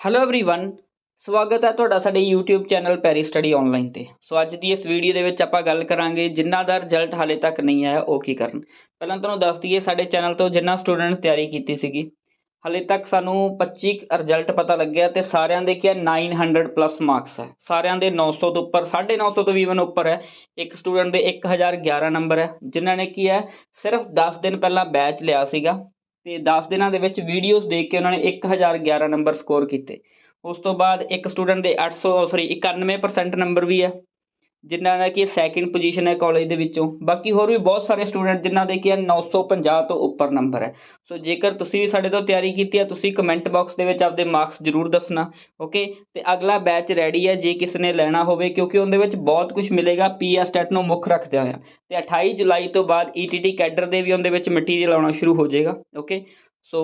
Hello everyone ਸਵਾਗਤ ਹੈ ਤੁਹਾਡਾ ਸਾਡੇ YouTube channel Perry study online ਤੇ ਸੋ ਅੱਜ ਦੀ ਇਸ ਵੀਡੀਓ ਦੇ ਵਿੱਚ ਆਪਾਂ ਗੱਲ ਕਰਾਂਗੇ ਜਿਨ੍ਹਾਂ ਦਾ ਰਿਜ਼ਲਟ ਹਾਲੇ ਤੱਕ ਨਹੀਂ ਆਇਆ ਉਹ ਕੀ ਕਰਨ ਪਹਿਲਾਂ ਤੁਹਾਨੂੰ ਦੱਸ ਦਈਏ ਸਾਡੇ ਚੈਨਲ ਤੋਂ ਜਿੰਨਾ ਸਟੂਡੈਂਟ ਤਿਆਰੀ ਕੀਤੀ ਸੀਗੀ ਹਾਲੇ ਤੱਕ ਸਾਨੂੰ 25 ਰਿਜ਼ਲਟ ਪਤਾ ਲੱਗਿਆ ਤੇ ਸਾਰਿਆਂ ਦੇ ਕੀ ਹੈ 900 ਪਲੱਸ ਮਾਰਕਸ ਹੈ ਸਾਰਿਆਂ ਦੇ 900 ਤੋਂ ਉੱਪਰ 950 ਤੋਂ ਵੀ ਇਵਨ ਉੱਪਰ ਹੈ ਇੱਕ ਸਟੂਡੈਂਟ ਦੇ 1011 ਨੰਬਰ ਹੈ ਜਿਨ੍ਹਾਂ ਨੇ ਕੀ ਹੈ ਸਿਰਫ 10 ਦਿਨ ਪਹਿਲਾਂ ਬੈਚ ਲਿਆ ਸੀਗਾ ਅਤੇ ਦਸ ਦਿਨਾਂ ਦੇ ਵਿੱਚ ਵੀਡੀਓਜ਼ ਦੇਖ ਕੇ ਉਹਨਾਂ ਨੇ 1011 ਨੰਬਰ ਸਕੋਰ ਕੀਤੇ। ਉਸ ਤੋਂ ਬਾਅਦ ਇੱਕ ਸਟੂਡੈਂਟ ਦੇ ਅੱਠ ਸੌ ਸੋਰੀ ਇਕਾਨਵੇਂ ਪ੍ਰਸੈਂਟ ਨੰਬਰ ਵੀ ਹੈ ਜਿਨ੍ਹਾਂ ਦਾ ਕਿ ਸੈਕਿੰਡ ਪੋਜੀਸ਼ਨ ਹੈ ਕਾਲਜ ਦੇ ਵਿੱਚੋਂ। ਬਾਕੀ ਹੋਰ ਵੀ ਬਹੁਤ ਸਾਰੇ ਸਟੂਡੈਂਟ ਜਿਨ੍ਹਾਂ ਦੇ ਕੀ ਹੈ 950 ਤੋਂ ਉੱਪਰ ਨੰਬਰ ਹੈ। ਸੋ ਜੇਕਰ ਤੁਸੀਂ ਵੀ ਸਾਡੇ ਤੋਂ ਤਿਆਰੀ ਕੀਤੀ ਹੈ, ਤੁਸੀਂ ਕਮੈਂਟ ਬਾਕਸ ਦੇ ਵਿੱਚ ਆਪਦੇ ਮਾਰਕਸ ਜ਼ਰੂਰ ਦੱਸਣਾ ਓਕੇ ਤੇ ਅਗਲਾ ਬੈਚ ਰੈਡੀ ਹੈ, ਜੇ ਕਿਸੇ ਨੇ ਲੈਣਾ ਹੋਵੇ, ਕਿਉਂਕਿ ਉਹਦੇ ਵਿੱਚ ਬਹੁਤ ਕੁਝ ਮਿਲੇਗਾ ਪੀਐਸ ਸਟੈਟ ਨੂੰ ਮੁੱਖ ਰੱਖਦਿਆਂ ਹੋਇਆ। ਤੇ 28 ਜੁਲਾਈ ਤੋਂ ਬਾਅਦ ਈਟੀਟੀ ਕੈਡਰ ਦੇ ਵੀ ਉਹਦੇ ਵਿੱਚ ਮਟੀਰੀਅਲ ਆਉਣਾ ਸ਼ੁਰੂ ਹੋ ਜਾਏਗਾ ਓਕੇ ਸੋ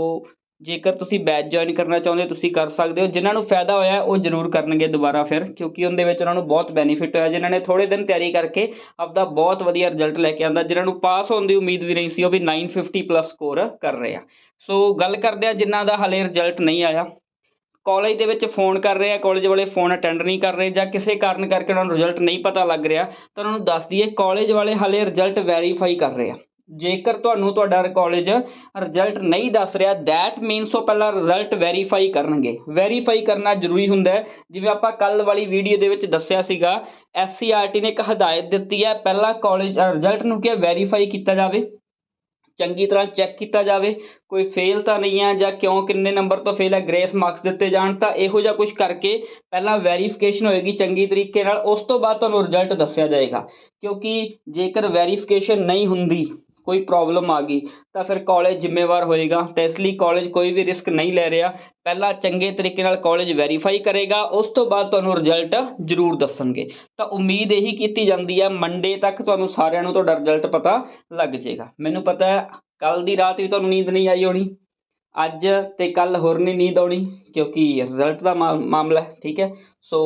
ਜੇਕਰ ਤੁਸੀਂ ਬੈਚ ਜੁਆਇਨ ਕਰਨਾ ਚਾਹੁੰਦੇ ਹੋ, ਤੁਸੀਂ ਕਰ ਸਕਦੇ ਹੋ। ਜਿਨ੍ਹਾਂ ਨੂੰ ਫਾਇਦਾ ਹੋਇਆ ਉਹ ਜ਼ਰੂਰ ਕਰਨਗੇ ਦੁਬਾਰਾ ਫਿਰ, ਕਿਉਂਕਿ ਉਹਦੇ ਵਿੱਚ ਉਹਨਾਂ ਨੂੰ ਬਹੁਤ ਬੈਨੀਫਿਟ ਹੋਇਆ। ਜਿਨ੍ਹਾਂ ਨੇ ਥੋੜੇ ਦਿਨ ਤਿਆਰੀ ਕਰਕੇ ਆਪਦਾ ਬਹੁਤ ਵਧੀਆ ਰਿਜ਼ਲਟ ਲੈ ਕੇ ਆਂਦਾ। ਜਿਨ੍ਹਾਂ ਨੂੰ ਪਾਸ ਹੋਣ ਦੀ ਉਮੀਦ ਵੀ ਨਹੀਂ ਸੀ, ਉਹ ਵੀ 950 ਪਲੱਸ ਸਕੋਰ ਕਰ ਰਹੇ ਆ। ਸੋ ਗੱਲ ਕਰਦੇ ਆ, ਜਿਨ੍ਹਾਂ ਦਾ ਹਲੇ ਰਿਜ਼ਲਟ ਨਹੀਂ ਆਇਆ। ਕਾਲਜ ਦੇ ਵਿੱਚ ਫੋਨ ਕਰ ਰਹੇ ਆ ਕਾਲਜ ਵਾਲੇ ਫੋਨ ਅਟੈਂਡ ਨਹੀਂ ਕਰ ਰਹੇ ਜਾਂ ਕਿਸੇ ਕਾਰਨ ਕਰਕੇ ਉਹਨਾਂ ਨੂੰ ਰਿਜ਼ਲਟ ਨਹੀਂ ਪਤਾ ਲੱਗ ਰਿਹਾ, ਤਾਂ ਉਹਨਾਂ ਨੂੰ ਦੱਸ ਦਈਏ ਕਾਲਜ ਵਾਲੇ ਹਲੇ ਰਿਜ਼ਲਟ ਵੈਰੀਫਾਈ ਕਰ ਰਹੇ ਆ। ਜੇਕਰ ਤੁਹਾਨੂੰ ਤੁਹਾਡਾ ਕਾਲਜ ਰਿਜ਼ਲਟ ਨਹੀਂ ਦੱਸ ਰਿਹਾ ਦੈਟ ਮੀਨਸ ਉਹ ਪਹਿਲਾਂ ਰਿਜ਼ਲਟ ਵੈਰੀਫਾਈ ਕਰਨਗੇ। ਵੈਰੀਫਾਈ ਕਰਨਾ ਜ਼ਰੂਰੀ ਹੁੰਦਾ ਜਿਵੇਂ ਆਪਾਂ ਕੱਲ ਵਾਲੀ ਵੀਡੀਓ ਦੇ ਵਿੱਚ ਦੱਸਿਆ ਸੀਗਾ ਐਸਸੀਆਰਟੀ ਨੇ ਇੱਕ ਹਦਾਇਤ ਦਿੱਤੀ ਹੈ, ਪਹਿਲਾਂ ਕਾਲਜ ਰਿਜ਼ਲਟ ਨੂੰ ਕਿ ਵੈਰੀਫਾਈ ਕੀਤਾ ਜਾਵੇ। ਚੰਗੀ ਤਰ੍ਹਾਂ ਚੈੱਕ ਕੀਤਾ ਜਾਵੇ। ਕੋਈ ਫੇਲ ਤਾਂ ਨਹੀਂ ਹੈ ਜਾਂ ਕਿਉਂ ਕਿੰਨੇ ਨੰਬਰ ਤੋਂ ਫੇਲ ਹੈ ਗ੍ਰੇਸ ਮਾਰਕਸ ਦਿੱਤੇ ਜਾਣ ਤਾਂ ਇਹੋ ਜਿਹਾ ਕੁਝ ਕਰਕੇ ਪਹਿਲਾਂ ਵੈਰੀਫਿਕੇਸ਼ਨ ਹੋਏਗੀ ਚੰਗੀ ਤਰੀਕੇ ਨਾਲ। ਉਸ ਤੋਂ ਬਾਅਦ ਤੁਹਾਨੂੰ ਰਿਜ਼ਲਟ ਦੱਸਿਆ ਜਾਏਗਾ। ਕਿਉਂਕਿ ਜੇਕਰ ਵੈਰੀਫਿਕੇਸ਼ਨ ਨਹੀਂ ਹੁੰਦੀ ਕੋਈ ਪ੍ਰੋਬਲਮ ਆ ਗਈ, ਤਾਂ ਫਿਰ ਕਾਲਜ ਜ਼ਿੰਮੇਵਾਰ ਹੋਏਗਾ ਤਾਂ ਇਸ ਲਈ ਕਾਲਜ ਕੋਈ ਵੀ ਰਿਸਕ ਨਹੀਂ ਲੈ ਰਿਹਾ। ਪਹਿਲਾਂ ਚੰਗੇ ਤਰੀਕੇ ਨਾਲ ਕਾਲਜ ਵੈਰੀਫਾਈ ਕਰੇਗਾ, ਉਸ ਤੋਂ ਬਾਅਦ ਤੁਹਾਨੂੰ ਰਿਜ਼ਲਟ ਜ਼ਰੂਰ ਦੱਸਣਗੇ। ਤਾਂ ਉਮੀਦ ਇਹੀ ਕੀਤੀ ਜਾਂਦੀ ਹੈ ਮੰਡੇ ਤੱਕ ਤੁਹਾਨੂੰ ਸਾਰਿਆਂ ਨੂੰ ਤੁਹਾਡਾ ਰਿਜ਼ਲਟ ਪਤਾ ਲੱਗ ਜਾਏਗਾ। ਮੈਨੂੰ ਪਤਾ ਹੈ ਕੱਲ ਦੀ ਰਾਤ ਵੀ ਤੁਹਾਨੂੰ ਨੀਂਦ ਨਹੀਂ ਆਈ ਹੋਣੀ। ਅੱਜ ਤੇ ਕੱਲ ਹੋਰ ਨਹੀਂ ਨੀਂਦ ਆਉਣੀ, ਕਿਉਂਕਿ ਰਿਜ਼ਲਟ ਦਾ ਮਾਮਲਾ ਹੈ, ਠੀਕ ਹੈ? ਸੋ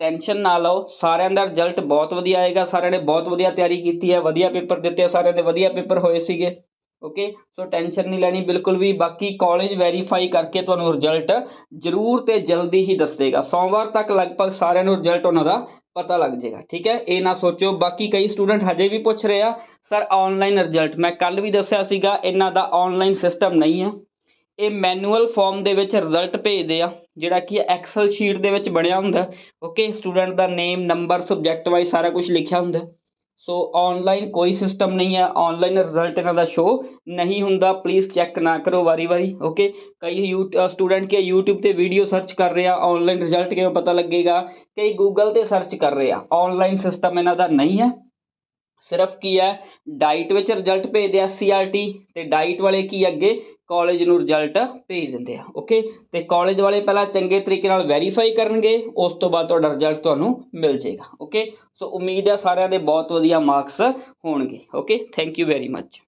ਟੈਨਸ਼ਨ ਨਾ ਲਓ। ਸਾਰਿਆਂ ਦਾ ਰਿਜ਼ਲਟ ਬਹੁਤ ਵਧੀਆ ਆਏਗਾ। ਸਾਰਿਆਂ ਨੇ ਬਹੁਤ ਵਧੀਆ ਤਿਆਰੀ ਕੀਤੀ ਹੈ। ਵਧੀਆ ਪੇਪਰ ਦਿੱਤੇ ਆ। ਸਾਰਿਆਂ ਦੇ ਵਧੀਆ ਪੇਪਰ ਹੋਏ ਸੀਗੇ। ਓਕੇ ਸੋ ਟੈਨਸ਼ਨ ਨਹੀਂ ਲੈਣੀ। ਬਿਲਕੁਲ ਵੀ ਬਾਕੀ ਕਾਲਜ ਵੈਰੀਫਾਈ ਕਰਕੇ ਤੁਹਾਨੂੰ ਰਿਜ਼ਲਟ ਜ਼ਰੂਰ ਤੇ ਜਲਦੀ ਹੀ ਦੱਸੇਗਾ। ਸੋਮਵਾਰ ਤੱਕ ਲਗਭਗ ਸਾਰਿਆਂ ਨੂੰ ਰਿਜ਼ਲਟ ਉਹਨਾਂ ਦਾ ਪਤਾ ਲੱਗ ਜਾਏਗਾ। ਠੀਕ ਹੈ? ਇਹ ਨਾ ਸੋਚੋ ਬਾਕੀ ਕਈ ਸਟੂਡੈਂਟ ਹਜੇ ਵੀ ਪੁੱਛ ਰਹੇ ਆ ਸਰ ਆਨਲਾਈਨ ਰਿਜ਼ਲਟ ਮੈਂ ਕੱਲ ਵੀ ਦੱਸਿਆ ਸੀਗਾ, ਇਹਨਾਂ ਦਾ ਆਨਲਾਈਨ ਸਿਸਟਮ ਨਹੀਂ ਹੈ। ਇਹ ਮੈਨੂਅਲ ਫਾਰਮ ਦੇ ਵਿੱਚ ਰਿਜ਼ਲਟ ਭੇਜਦੇ ਆ। ਜਿਹੜਾ ਕਿ ਐਕਸਲ ਸ਼ੀਟ ਦੇ ਵਿੱਚ ਬਣਿਆ ਹੁੰਦਾ। ਓਕੇ ਸਟੂਡੈਂਟ ਦਾ ਨੇਮ ਨੰਬਰ ਸਬਜੈਕਟ ਵਾਈਜ਼ ਸਾਰਾ ਕੁਝ ਲਿਖਿਆ ਹੁੰਦਾ। ਸੋ ਆਨਲਾਈਨ ਕੋਈ ਸਿਸਟਮ ਨਹੀਂ ਹੈ। ਆਨਲਾਈਨ ਰਿਜ਼ਲਟ ਇਹਨਾਂ ਦਾ ਸ਼ੋ ਨਹੀਂ ਹੁੰਦਾ। ਪਲੀਜ਼ ਚੈੱਕ ਨਾ ਕਰੋ ਵਾਰੀ-ਵਾਰੀ ਓਕੇ ਕਈ ਸਟੂਡੈਂਟ ਕੇ YouTube ਤੇ ਵੀਡੀਓ ਸਰਚ ਕਰ ਰਹੇ। ਆ ਆਨਲਾਈਨ ਰਿਜ਼ਲਟ ਕਿਵੇਂ ਪਤਾ ਲੱਗੇਗਾ? ਕਈ Google ਤੇ ਸਰਚ ਕਰ ਰਹੇ। ਆ ਆਨਲਾਈਨ ਸਿਸਟਮ ਇਹਨਾਂ ਦਾ ਨਹੀਂ ਹੈ। ਸਿਰਫ ਕੀ ਹੈ? ਡਾਈਟ ਵਿੱਚ ਰਿਜ਼ਲਟ ਭੇਜਦੇ ਆ ਸੀਆਰਟੀ ਤੇ ਡਾਈਟ ਵਾਲੇ ਕੀ ਅੱਗੇ? ਕਾਲਜ ਨੂੰ ਰਿਜ਼ਲਟ ਭੇਜ ਦਿੰਦੇ ਆ ਓਕੇ ਤੇ ਕਾਲਜ ਵਾਲੇ ਪਹਿਲਾਂ ਚੰਗੇ ਤਰੀਕੇ ਨਾਲ ਵੈਰੀਫਾਈ ਕਰਨਗੇ, ਉਸ ਤੋਂ ਬਾਅਦ ਤੁਹਾਡਾ ਰਿਜ਼ਲਟ ਤੁਹਾਨੂੰ ਮਿਲ ਜਾਏਗਾ ਓਕੇ ਸੋ ਉਮੀਦ ਹੈ ਸਾਰਿਆਂ ਦੇ ਬਹੁਤ ਵਧੀਆ ਮਾਰਕਸ ਹੋਣਗੇ okay thank you very much